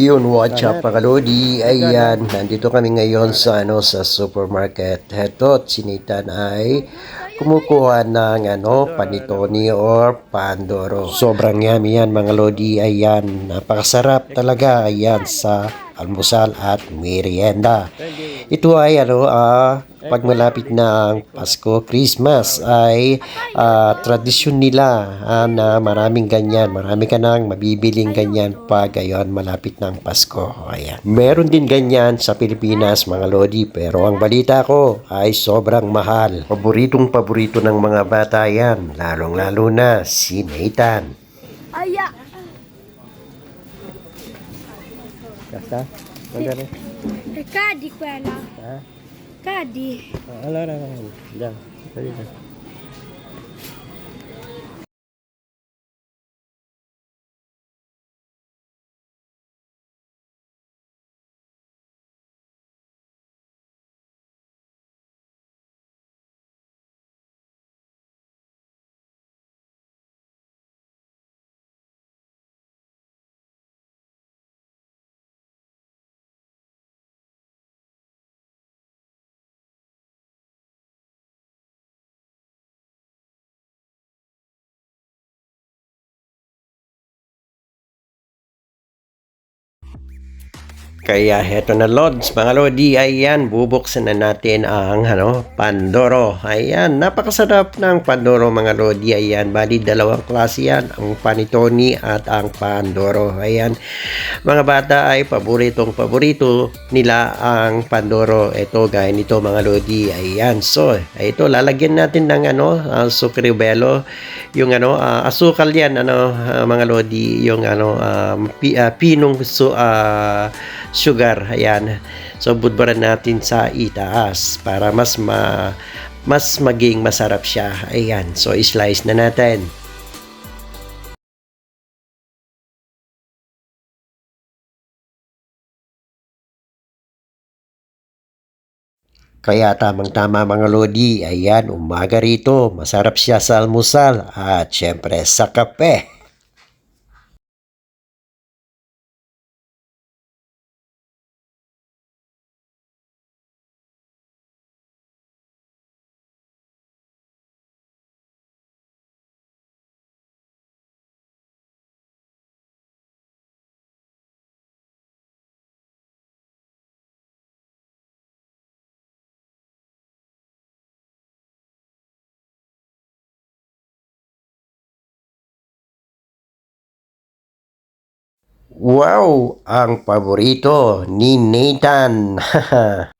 Yun, watch up mga Lodi. Ayan, nandito kami ngayon sa ano sa supermarket. Heto, sinitan ay kumukuha ng ano, panitoni or pandoro. Sobrang yummy yan mga Lodi. Ayan, napakasarap talaga. Ayan, sa almusal at merienda. Ito ay ano, ah, pag malapit na ang Pasko, Christmas ay ah, tradisyon nila ah, na maraming ganyan. Marami ka nang mabibiling ganyan pag ayon malapit na ang Pasko. Ayan. Meron din ganyan sa Pilipinas mga lodi pero ang balita ko ay sobrang mahal. Paboritong paborito ng mga bata yan. Lalong lalo na si Nathan. Basta? Magkano? Kadi kwela. Ha? Kadi. Ah, Ala na lang. Diyan. Dali na. Kaya heto na Lods, mga Lodi, ayan, bubuksan na natin ang ano, Pandoro. Ayan, napakasarap ng Pandoro mga Lodi. Ayan, bali dalawang klase yan, ang Panitoni at ang Pandoro. Ayan, mga bata ay paboritong paborito nila ang Pandoro. Ito, gaya nito mga Lodi. Ayan, so, ito, lalagyan natin ng ano, uh, sukribelo, yung ano, ah, asukal yan, ano, ah, mga Lodi, yung ano, ah, pi- ah, pinong su, ah, sugar. Ayan. So, budbaran natin sa itaas para mas ma mas maging masarap siya. Ayan. So, slice na natin. Kaya tamang-tama mga lodi, ayan, umaga rito, masarap siya sa almusal at syempre sa kape. Wow! Ang paborito ni Nathan.